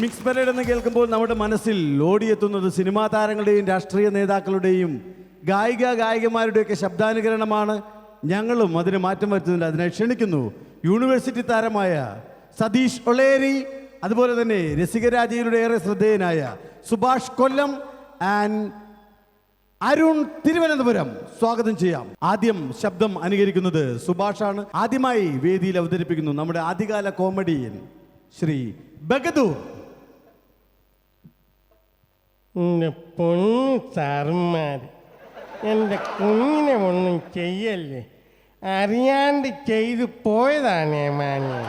Mimics parade എന്ന് കേൾക്കുമ്പോൾ നമ്മുടെ മനസ്സിൽ ഓടിയെത്തുന്നത് സിനിമാ താരങ്ങളുടെയും രാഷ്ട്രീയ നേതാക്കളുടെയും ഗായിക ഗായികമാരുടെയൊക്കെ ശബ്ദാനുകരണമാണ്. ഞങ്ങളും അതിന് മാറ്റം വരുത്തുന്നില്ല അതിനെ ക്ഷണിക്കുന്നു യൂണിവേഴ്സിറ്റി താരമായ സതീഷ് ഒളേരി അതുപോലെ തന്നെ രസികരാജയിലൂടെ ഏറെ ശ്രദ്ധേയനായ സുഭാഷ് കൊല്ലം ആൻഡ് അരുൺ തിരുവനന്തപുരം. സ്വാഗതം ചെയ്യാം. ആദ്യം ശബ്ദം അനുകരിക്കുന്നത് സുഭാഷാണ്. ആദ്യമായി വേദിയിൽ അവതരിപ്പിക്കുന്നു നമ്മുടെ ആദ്യകാല കോമഡിയൻ ശ്രീ ബഗദൂർ. എന്റെ പൊണ്ണ് സാറുമാർ എന്റെ കുഞ്ഞിനെ ഒന്നും ചെയ്യല്ലേ? അറിയാണ്ട് ചെയ്തു പോയതാണ് മാനെ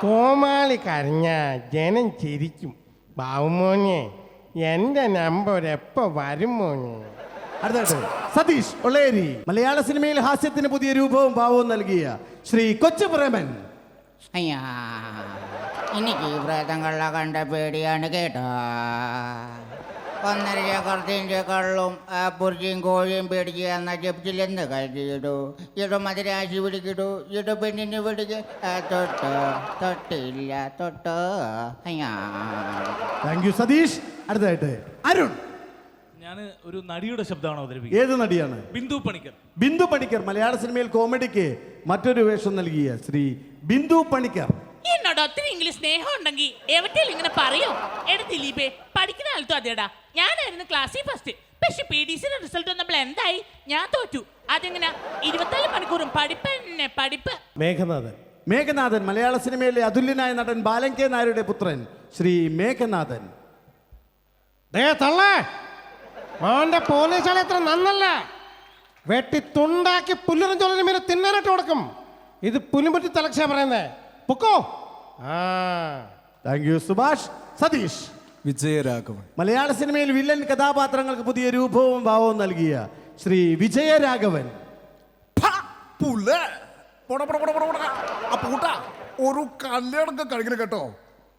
കോമാളി കരഞ്ഞ ജനം ചിരിക്കും. ബാവുമോനെ എന്റെ നമ്പർ എപ്പോൾ വരും മോനെ? അടുത്തായിട്ട് സതീഷ് ഒളേരി മലയാള സിനിമയിൽ ഹാസ്യത്തിന് പുതിയ രൂപവും ഭാവവും നൽകിയ ശ്രീ കൊച്ചു പ്രേമൻ. അയ്യാ എനിക്ക് ഈ പ്രേതങ്ങളെ കണ്ട പേടിയാണ് കേട്ടോ. ഒന്നര കറുത്തിന്റെ കള്ളും ആ പുറിച്ചിയും കോഴിയും പേടിക്കുക എന്ന ജപ്തിലെന്ന് കരുതിയിടൂ ഇട. മതിരാശി പിടിക്കിടൂ ഇട പെണ്ണിന് പിടിക്ക് ആ, തൊട്ട് തൊട്ടില്ല തൊട്ട് താങ്ക് യു സതീഷ്. അടുത്തായിട്ട് അരുൺ. ഞാൻ ഒരു നടിയുടെ ശബ്ദമാണ് അവതരിപ്പിക്കുന്നത്. ഏത് നടിയാണ്? ബിന്ദു പണിക്കർ. ബിന്ദു പണിക്കർ മലയാള സിനിമയിൽ കോമഡിക്ക് മറ്റൊരു വേഷം നൽകിയ ശ്രീ ബിന്ദു പണിക്കർ. എന്നോട് ഒത്തിരി ഇംഗ്ലീഷ് സ്നേഹം ഉണ്ടെങ്കിൽ എവിടെയെങ്കിലും ഇങ്ങനെ പറയോ? എടാ ദിലീപേ പഠിക്കുന്ന കാലത്തും അതേടാ. ഞാനായിരുന്നു ക്ലാസ്സിൽ ഫസ്റ്റ് പക്ഷെ പി ഡി സിയുടെ റിസൾട്ട് വന്നപ്പോൾ എന്തായി? ഞാൻ തോറ്റു. അതെങ്ങനെ? ഇരുപത്തിനാല് മണിക്കൂറും പഠിപ്പ് തന്നെ പഠിപ്പ്. മേഘനാഥൻ. മേഘനാഥൻ മലയാള സിനിമയിലെ അതുല്യനായ നടൻ ബാലൻ കെ നായരുടെ പുത്രൻ ശ്രീ മേഘനാഥൻ. ദേ തള്ളേ മോന്റെ എത്ര നന്നല്ല? വെട്ടി തുണ്ടാക്കി പുല്ലിനും ചൊല്ലിനും തിന്നാനായിട്ട് കൊടുക്കും. ഇത് പുലിമുറ്റി തലക്ഷ പറയുന്നേ. പൊക്കോ? ആ. Thank you Subhash. Satheesh. Vijayaraghavan. മലയാള സിനിമയിൽ വില്ലൻ കഥാപാത്രങ്ങൾക്ക് പുതിയ രൂപവും ഭാവവും നൽകിയ ശ്രീ വിജയരാഘവൻ. പുല്ലേ പോടാ, പോടാ, പോടാ, പോടാ, പോടാ. ഒരു കല്യാണൊക്കെ കഴിക്കണം കേട്ടോ.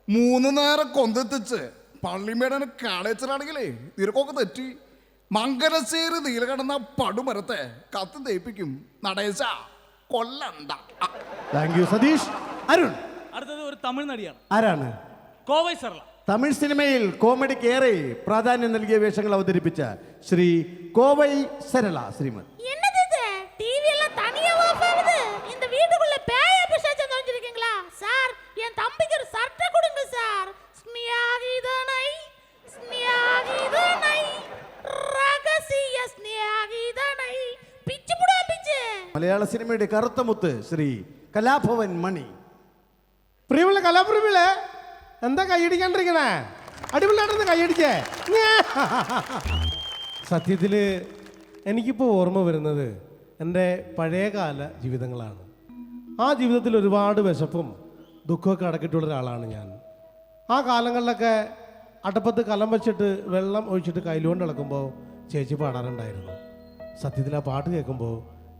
മൂന്ന് നേരം കൊന്തെത്തിച്ച് പള്ളിമേടന് കാളേച്ചറാണെങ്കിലേ നിരക്കൊക്കെ തെറ്റി. മംഗലശ്ശേരി നീലകടന്ന പടുമരത്തെ കത്ത് തേപ്പിക്കും നടേശ കൊല്ലണ്ട. Thank you Satish. അരുൺ. അടുത്തത് ഒരു തമിഴ് നടിയാണ്. ആരാണ്? കോവൈ സർല തമിഴ് സിനിമയിൽ കോമഡിക്ക് ഏറെ പ്രാധാന്യം നൽകിയ വേഷങ്ങൾ അവതരിപ്പിച്ച ശ്രീ കോവൈ സരള ശ്രീമത്. മലയാള സിനിമയുടെ കറുത്ത മുത്ത് ശ്രീ കലാഭവൻ മണി. പ്രിയമുള്ള കലാപ്രിയമുള്ള എന്താ കൈയടിക്കാണ്ടിരിക്കണേ? അടിപൊളിയായിട്ടൊന്ന് കൈയടിച്ചേ. സത്യത്തിൽ എനിക്കിപ്പോൾ ഓർമ്മ വരുന്നത് എന്റെ പഴയകാല ജീവിതങ്ങളാണ്. ആ ജീവിതത്തിൽ ഒരുപാട് വിശപ്പും ദുഃഖമൊക്കെ അടക്കിയിട്ടുള്ള ഒരാളാണ് ഞാൻ. ആ കാലങ്ങളിലൊക്കെ അടപ്പത്ത് കലം വെച്ചിട്ട് വെള്ളം ഒഴിച്ചിട്ട് കയ്യിലുകൊണ്ട് ഇളക്കുമ്പോൾ ചേച്ചി പാടാറുണ്ടായിരുന്നു. സത്യത്തിൽ ആ പാട്ട് കേൾക്കുമ്പോൾ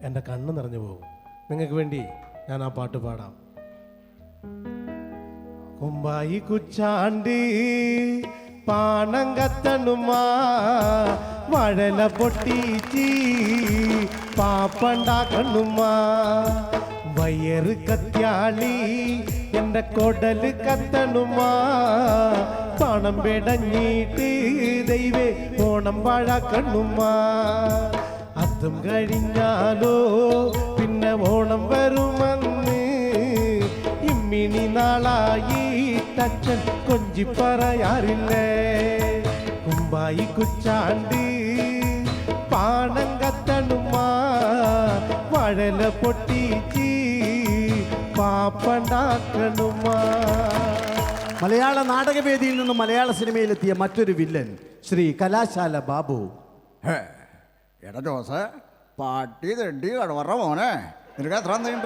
എന്റെ കണ്ണ് നിറഞ്ഞു പോകും. നിങ്ങൾക്ക് വേണ്ടി ഞാൻ ആ പാട്ട് പാടാം. കുമ്പായി കുച്ചാണ്ടി പാണം കത്തണുമാ വഴല പൊട്ടിച്ച് പാപ്പണ്ടാക്കണുമാ. വയറ് കത്യാളി എന്റെ കൊടൽ കത്തണുമാ. പണം പെടഞ്ഞിട്ട് ദൈവേ ഓണം പാഴാക്കണുമാ. അതും കഴിഞ്ഞാലോ പിന്നെ ഓണം വരുമെന്ന് ഇമ്മിണി നാളായി തച്ചൻ കൊഞ്ചി പറയാറില്ലേ കുമ്പായി കുച്ചാണ്ട് പാണം കത്തണുമാ വഴല പൊട്ടിച്ച് പാപ്പണ്ടാക്കണുമാ. മലയാള നാടകവേദിയിൽ നിന്നും മലയാള സിനിമയിലെത്തിയ മറ്റൊരു വില്ലൻ ശ്രീ കലാശാല ബാബു. ഹേ, എടാ ജോസ് പാട്ടി തെണ്ടി കടവറ മോനെ. നിനക്ക് എത്ര നീണ്ട?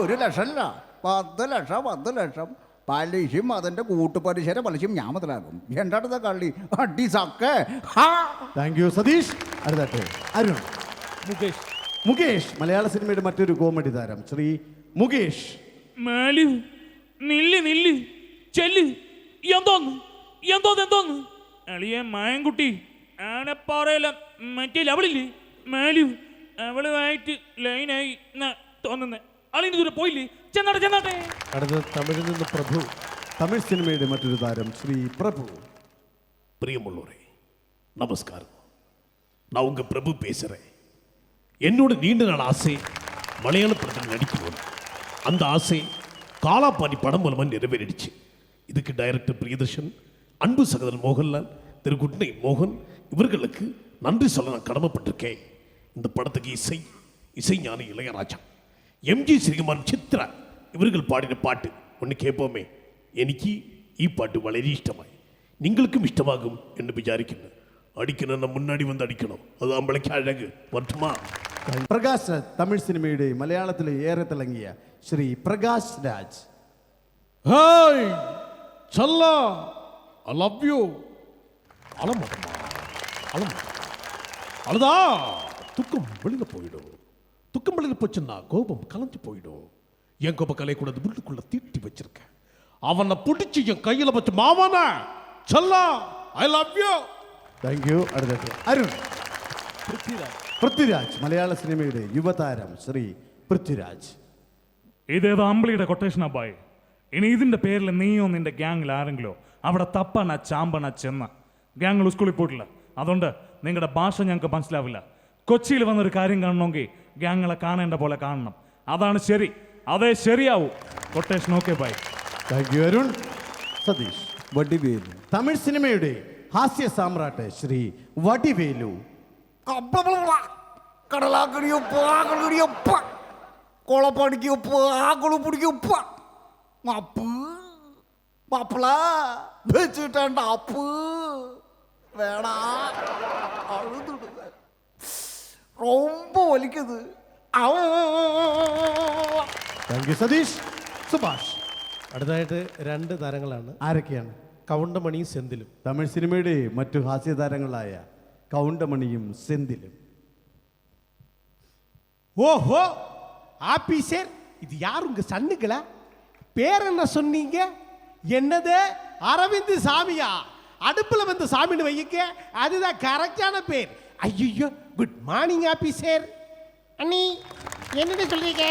ഒരു ലക്ഷമല്ല പത്ത് ലക്ഷം പത്ത് ലക്ഷം. പലിശയും അതിന്റെ കൂട്ടുപലിശയുടെ പലിശയും ഞാൻ മുതലാക്കും. എന്റെ അടുത്ത കള്ളി? അടി സക്കേ ഹാ. Thank you Satish. അടുത്ത അരുൺ. മുകേഷ്. മുകേഷ് മലയാള സിനിമയുടെ മറ്റൊരു കോമഡി താരം ശ്രീ മുകേഷ്. മേലു നില്ല് നില്ല് ചെല്ല് എന്തോന്ന് എന്തോന്ന് എന്തോന്ന്? അളിയെ മായൻകുട്ടി ആനപ്പാറയില മറ്റേ അവളില്ലേ മേലു അവളുമായിട്ട് ലൈനായി തോന്നുന്നേ. തോന്നുന്നത് അളിന് ദൂരെ പോയില്ലേ? ചെന്നാട്ടെ ചെന്നാട്ടെ അടുത്തത് തമിഴിൽ നിന്ന് പ്രഭു തമിഴ് സിനിമയുടെ മറ്റൊരു താരം ശ്രീ പ്രഭു பிரியமுள்ளோரே நமஸ்காரம் நான் உங்க பிரபு பேசுறேன் என்னோட நீண்ட நாள் ஆசை மலையாள படத்தில் நடிக்கணும் அந்த ஆசை காலாப்பாணி படம் மூலமாக நிறைவேறிடுச்சு இதுக்கு டைரக்டர் பிரியதர்ஷன் அன்பு சகோதரன் மோகன்லால் திரு குட்னை மோகன் இவர்களுக்கு நன்றி சொல்ல நான் கடமைப்பட்டிருக்கேன் இந்த படத்துக்கு இசை இசை ஞானி இளையராஜா எம்ஜி ശ്രീകുമാർ ചിത്ര ഇവർക്ക് പാടിന പാട്ട് ഒന്ന് കേൾപ്പോമേ എനിക്ക് ഈ പാട്ട് വളരെ ഇഷ്ടമായി നിങ്ങൾക്കും ഇഷ്ടമാകും എന്ന് വിചാരിക്കുന്നു അടിക്കണമെന്ന മുന്നാടി വന്ന് അടിക്കണം അത് നമ്മളേക്ക് അഴക് വർഷമാ പ്രകാശ് തമിഴ് സിനിമയുടെ മലയാളത്തിൽ ഏറെ തിളങ്ങിയ ശ്രീ പ്രകാശ് രാജ് ഹായ് ചല്ല ഐ ലവ് യു அழமாட்டமா அழமா அழுதா துக்கம் வெளியில் போயிடும் துக்கம் வெளியில் போச்சுன்னா கோபம் கலைஞ்சு போயிடும் என் கோபம் கலையக்கூடாது உள்ளுக்குள்ள தீட்டி வச்சிருக்கேன் அவனை பிடிச்சி என் கையில் வச்சு மாமானா சல்லா I love you thank you അടുത്തത് അരുൺ പൃഥ്വിരാജ് മലയാള സിനിമയുടെ യുവതാരം ശ്രീ പൃഥ്വിരാജ് ഇതേതോ അമ്പിളിയുടെ കൊട്ടേഷനാ ബായ് ഇനി ഇതിന്റെ പേരിൽ നീയോ നിന്റെ ഗ്യാങ്ങിൽ ആരെങ്കിലോ അവിടെ തപ്പണ ചാമ്പണ ചെന്ന ഗ്യാങ്ങൾ സ്കൂളിൽ പോയിട്ടില്ല അതുകൊണ്ട് നിങ്ങളുടെ ഭാഷ ഞങ്ങൾക്ക് മനസ്സിലാവില്ല കൊച്ചിയിൽ വന്നൊരു കാര്യം കാണണമെങ്കിൽ ഗ്യാങ്ങളെ കാണേണ്ട പോലെ കാണണം അതാണ് ശരി അതേ ശരിയാവൂ quotation okay bye thank you Arun Satish Vadivelu Tamil സിനിമയുടെ ഹാസ്യ സാമ്രാട്ട് ശ്രീ വടിവേലു കടലാക്കടിയൊപ്പ ആകളിയൊപ്പ കൊളപ്പടിക്കൊപ്പ ആകളു പിടിക്കൊപ്പ അപ്പ് മാപ്പിള വെച്ചിട്ടേണ്ട അപ്പ് വേടാ അഴുതുണ്ട് ரொம்ப വലിക്കത് താങ്ക് യു സതീഷ് സുഭാഷ് അടുത്തതായിട്ട് രണ്ട് താരങ്ങളാണ് ആരൊക്കെയാണ് കൗണ്ടമണിയും സെന്തിലും തമിഴ് സിനിമയുടെ മറ്റു ഹാസ്യതാരങ്ങളായ കൗണ്ടമണിയും സെന്തിലും ஓஹோ ஆபீசர் இது யார் உங்க சன்னுங்களா பேர் என்ன சொன்னீங்க என்னது அரவிந்த் சாமியா அடுப்புல வந்து சாமின்னு வைக்க அதுதான் கரெக்டான பேர் ஐயோ குட் மார்னிங் ஆபீசர் அண்ணி என்னன்னு சொல்றீங்க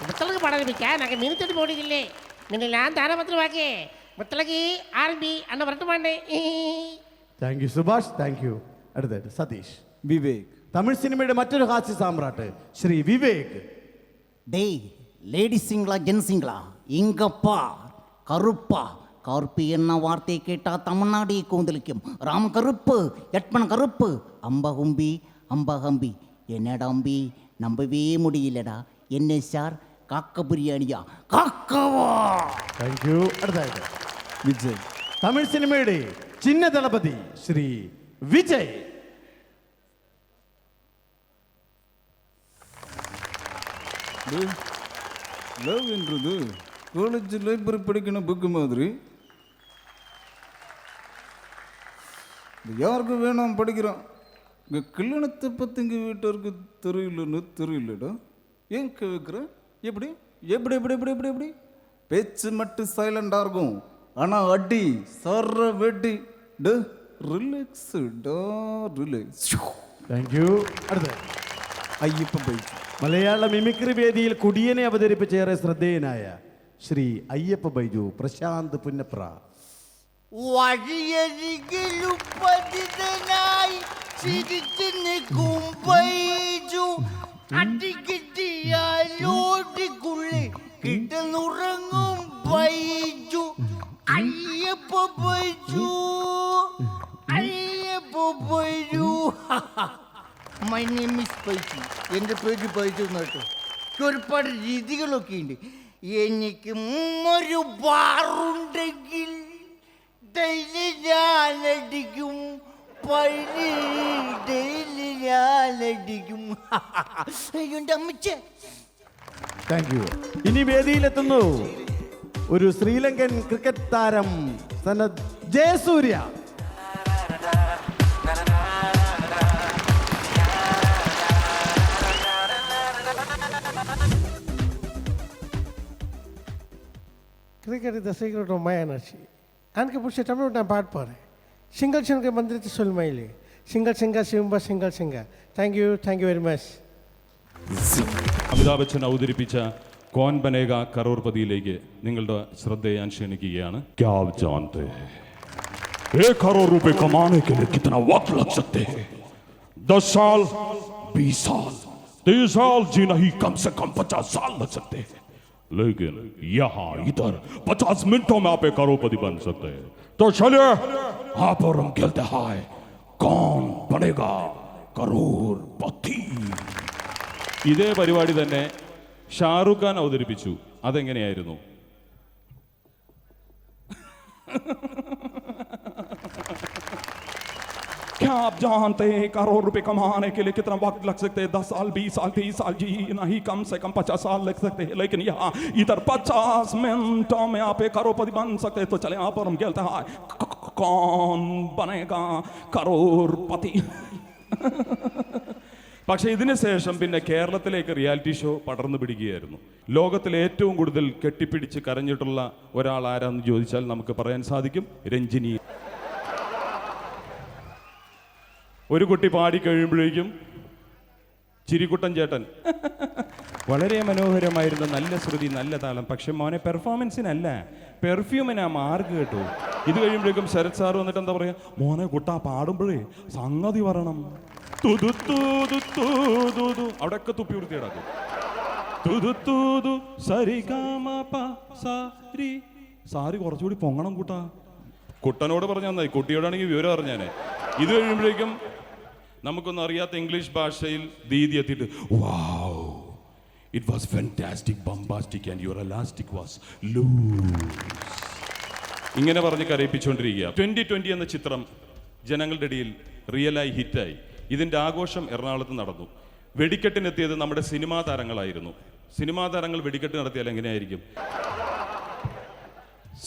முத்தலகு பாட ஆரம்பிக்க நாங்கள் மினித்தடி போடுதில்லை மின்னலாம் தான பத்திரம் வாக்கே முத்தலகு ஆரம்பி அண்ணன் வரட்டுமாண்டே thank you Subhash thank you അടുത്തായിട്ട് സതീഷ് വിവേക് തമിഴ് സിനിമയുടെ മറ്റൊരു ഹാസ്യ സാമ്രാട്ട് ശ്രീ വിവേക് டேய் லேடிஸுங்களா ஜென்ஸுங்களா இங்கப்பா கருப்பா கருப்பு என்ன வார்த்தையை கேட்டால் தமிழ்நாடே கூந்தலிக்கும் ராம் கருப்பு எட்மன் கருப்பு அம்பகும்பி அம்பகம்பி என்னடா அம்பி நம்பவே முடியலடா என்ன சார் காக்க பிரியாணியா காக்கவா താങ്ക് യു അടുത്തായിട്ട് വിജയ് തമിഴ് സിനിമയുടെ ചിന്ന ദളപതി ശ്രീ വിജയ് லவ் என்றது காலேஜ் லைப்ரரி படிக்கணும் புக்கு மாதிரி இது யாருக்கு வேணும் படிக்கிறோம் இங்கே கல்யாணத்தை பற்றி எங்கள் வீட்டாருக்கு தெரியலன்னு தெரியலடா ஏன் கேட்குற எப்படி எப்படி எப்படி எப்படி எப்படி எப்படி பேச்சு மட்டும் சைலண்டாக இருக்கும் ஆனால் அடி சர்ற வெடி டு ரிலாக்ஸ்டா ரிலாக்ஸ் താങ്ക് യു അടുത്ത ஐயப்பன் பைக்கு മലയാള മിമിക്രി വേദിയിൽ കുടിയനെ അവതരിപ്പിച്ച ഏറെ ശ്രദ്ധേയനായ ശ്രീ അയ്യപ്പ ബൈജു പ്രശാന്ത് പുന്നപ്ര വഴിയരികിലും പതിതനായി ചിരിച്ചു നിൽക്കും ബൈജു അടികിട്ടിയാലോടിക്കുള്ളിൽ കിടന്നുറങ്ങും ബൈജു അയ്യപ്പ എന്റെ പേര് പൈജു എനിക്ക് ഒരുപാട് രീതികളൊക്കെ ഉണ്ട്. എനിക്ക് ഒരു ബാറുണ്ടെങ്കിൽ ഞാനടിക്കും പഴി ഡെയിലി ഞാനടിക്കും അയ്യോ എൻ്റെ അമ്മച്ചേ താങ്ക് യു ഇനി വേദിയിലെത്തുന്നു ഒരു ശ്രീലങ്കൻ ക്രിക്കറ്റ് താരം സനത് ജയസൂര്യ கிரிக்கெட் இந்த சீக்கிரம் ரொம்ப எனர்ஜி எனக்கு பிடிச்ச தமிழ் நான் பாட்டு போகிறேன் ಸಿಂಗಲ್ ಬಂದಿತ್ತು ಸ್ವಲ್ಪ मैं single singer Singh single singer thank you thank you very much Amitabh Bachchan അവതരിപ്പിച്ച कौन बनेगा കറോർപതിയിലേക്ക് श्रद्धे ശ്രദ്ധയെ क्या जानते एक करोड़ रुपए कमाने के लिए कितना वक्त लग सकते हैं दस साल बीस साल तीस साल जी नहीं कम से कम पचास साल लग सकते हैं लेकिन यहाँ इधर पचास मिनटों में आप एक करोड़पति बन सकते हैं तो चलिए आप और हम खेलते हैं कौन बनेगा करोड़पति ഇതേ പരിപാടി തന്നെ ഷാറുഖ് ഖാൻ അവതരിപ്പിച്ചു അതെങ്ങനെയായിരുന്നു क्या आप जानते हैं करोड़ रुपए कमाने के लिए कितना वक्त लग सकते हैं दस साल बीस साल तीस साल जी नहीं कम से कम पचास साल लग सकते हैं लेकिन यहाँ इधर पचास मिनटों में आप एक करोड़पति बन सकते हैं तो चले यहाँ पर हम खेलते हैं क- क- कौन बनेगा करोड़पति പക്ഷേ ഇതിന് ശേഷം പിന്നെ കേരളത്തിലേക്ക് റിയാലിറ്റി ഷോ പടർന്നു പിടിക്കുകയായിരുന്നു ലോകത്തിൽ ഏറ്റവും കൂടുതൽ കെട്ടിപ്പിടിച്ച് കരഞ്ഞിട്ടുള്ള ഒരാൾ ആരാന്ന് ചോദിച്ചാൽ നമുക്ക് പറയാൻ സാധിക്കും രഞ്ജിനി ഒരു കുട്ടി പാടി കഴിയുമ്പോഴേക്കും ചിരിക്കുട്ടൻ ചേട്ടൻ. വളരെ മനോഹരമായിരുന്ന. നല്ല ശ്രുതി നല്ല താളം. പക്ഷെ മോനെ പെർഫോമൻസിനല്ല പെർഫ്യൂമിനാ മാർക്ക് കേട്ടു. ഇത് കഴിയുമ്പോഴേക്കും ശരത് സാർ വന്നിട്ട് എന്താ പറയാ? മോനെ കുട്ടാ പാടുമ്പോഴേ സംഗതി പറയണം അവിടെയൊക്കെ തുപ്പി വൃത്തിയിടാക്കും തുതു തൂതു സരി സാരി കുറച്ചുകൂടി പൊങ്ങണം കൂട്ടാ. കുട്ടനോട് പറഞ്ഞാൽ കുട്ടിയോടാണെങ്കിൽ വിവരം അറിഞ്ഞാനെ. ഇത് കഴിയുമ്പോഴേക്കും നമുക്കൊന്നും അറിയാത്ത ഇംഗ്ലീഷ് ഭാഷയിൽ ദീതി എത്തിയിട്ട് wow it was fantastic bombastic and your elastic was ഇങ്ങനെ പറഞ്ഞ് കരയിപ്പിച്ചുകൊണ്ടിരിക്കുക. ട്വന്റി ട്വന്റി എന്ന ചിത്രം ജനങ്ങളുടെ ഇടയിൽ റിയലായി ഹിറ്റായി ഇതിന്റെ ആഘോഷം എറണാകുളത്ത് നടന്നു. വെടിക്കെട്ടിനെത്തിയത് നമ്മുടെ സിനിമാ താരങ്ങളായിരുന്നു. സിനിമാ താരങ്ങൾ വെടിക്കെട്ട് നടത്തിയാൽ എങ്ങനെയായിരിക്കും?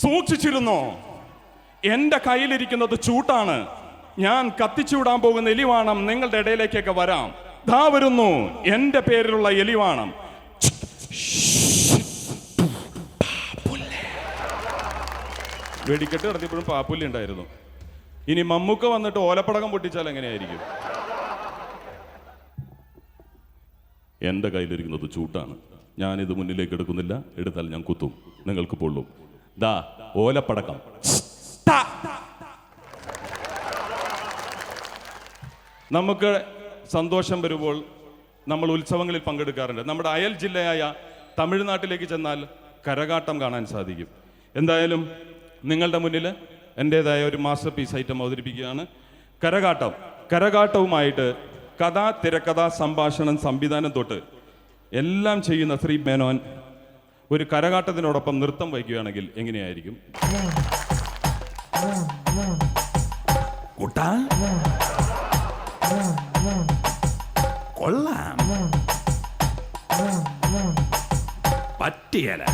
സൂക്ഷിച്ചിരുന്നോ? എന്റെ കയ്യിലിരിക്കുന്നത് ചൂട്ടാണ്. ഞാൻ കത്തിച്ചുവിടാൻ പോകുന്ന എലിവാണം നിങ്ങളുടെ ഇടയിലേക്കൊക്കെ വരാം. ദാ വരുന്നു. എന്റെ പേരിലുള്ള എലിവാണം. വെടിക്കെട്ട് നടത്തിയപ്പോഴും പാപ്പുല്ലി ഉണ്ടായിരുന്നു. ഇനി മമ്മൂക്ക വന്നിട്ട് ഓലപ്പടകം പൊട്ടിച്ചാൽ എങ്ങനെയായിരിക്കും? എന്റെ കയ്യിലിരിക്കുന്നത് ചൂട്ടാണ്. ഞാനിത് മുന്നിലേക്ക് എടുക്കുന്നില്ല. എടുത്താൽ ഞാൻ കുത്തും. നിങ്ങൾക്ക് പൊള്ളും ദാ ഓലപ്പടക്കം. നമുക്ക് സന്തോഷം വരുമ്പോൾ നമ്മൾ ഉത്സവങ്ങളിൽ പങ്കെടുക്കാറുണ്ട്. നമ്മുടെ അയൽ ജില്ലയായ തമിഴ്നാട്ടിലേക്ക് ചെന്നാൽ കരകാട്ടം കാണാൻ സാധിക്കും. എന്തായാലും നിങ്ങളുടെ മുന്നിൽ എന്റേതായ ഒരു മാസ്റ്റർ പീസ് ഐറ്റം അവതരിപ്പിക്കുകയാണ്. കരകാട്ടം. കരകാട്ടവുമായിട്ട് കഥ തിരക്കഥ സംഭാഷണം സംവിധാനം തൊട്ട് എല്ലാം ചെയ്യുന്ന ശ്രീ മേനോൻ ഒരു കരകാട്ടത്തിനോടൊപ്പം നൃത്തം വഹിക്കുകയാണെങ്കിൽ എങ്ങനെയായിരിക്കും? കുട്ടാ? കൊള്ളാം. പറ്റിയല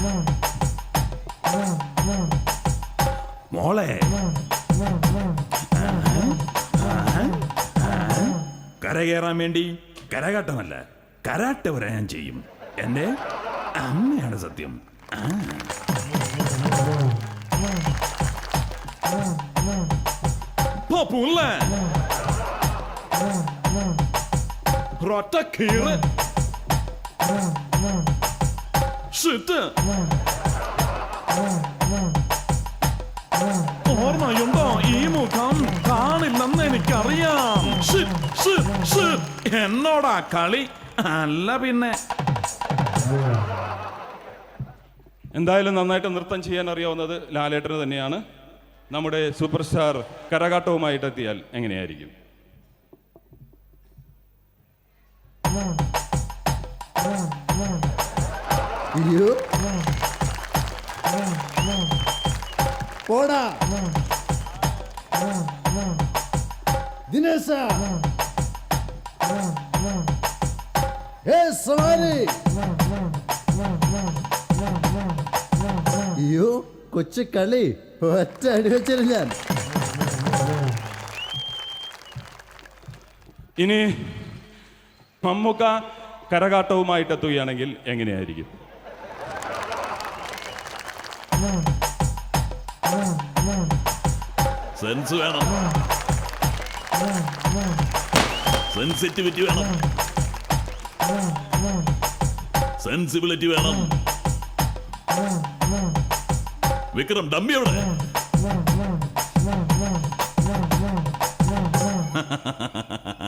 മോളെ. കരകയറാൻ വേണ്ടി കരകാട്ടമല്ല കരാട്ട വരെ ഞാൻ ചെയ്യും. എന്റെ അമ്മയാണ് സത്യം. ആ. ഒരൊറ്റ കീറ്. ഷിറ്റ്. ഓർമ്മയുണ്ടോ ഈ മുഖം കാണില്ലെന്ന് എനിക്കറിയാം. എന്നോടാ കളി. അല്ല പിന്നെ. എന്തായാലും നന്നായിട്ട് നൃത്തം ചെയ്യാൻ അറിയാവുന്നത് ലാലേട്ടന് തന്നെയാണ്. നമ്മുടെ സൂപ്പർ സ്റ്റാർ കരകാട്ടവുമായിട്ട് എത്തിയാൽ എങ്ങനെയായിരിക്കും? അയ്യോ. പോടാ. ദിനേശ. അയ്യോ കൊച്ചു കളി. ഒറ്റ അടി വെച്ചു ഞാൻ. ഇനി മമ്മൂക്ക കരകാട്ടവുമായിട്ട് എത്തുകയാണെങ്കിൽ എങ്ങനെയായിരിക്കും? സെൻസ് വേണം. സെൻസിറ്റിവിറ്റി വേണം. സെൻസിബിലിറ്റി വേണം. വിക്രം ഡമ്മി എവിടെ?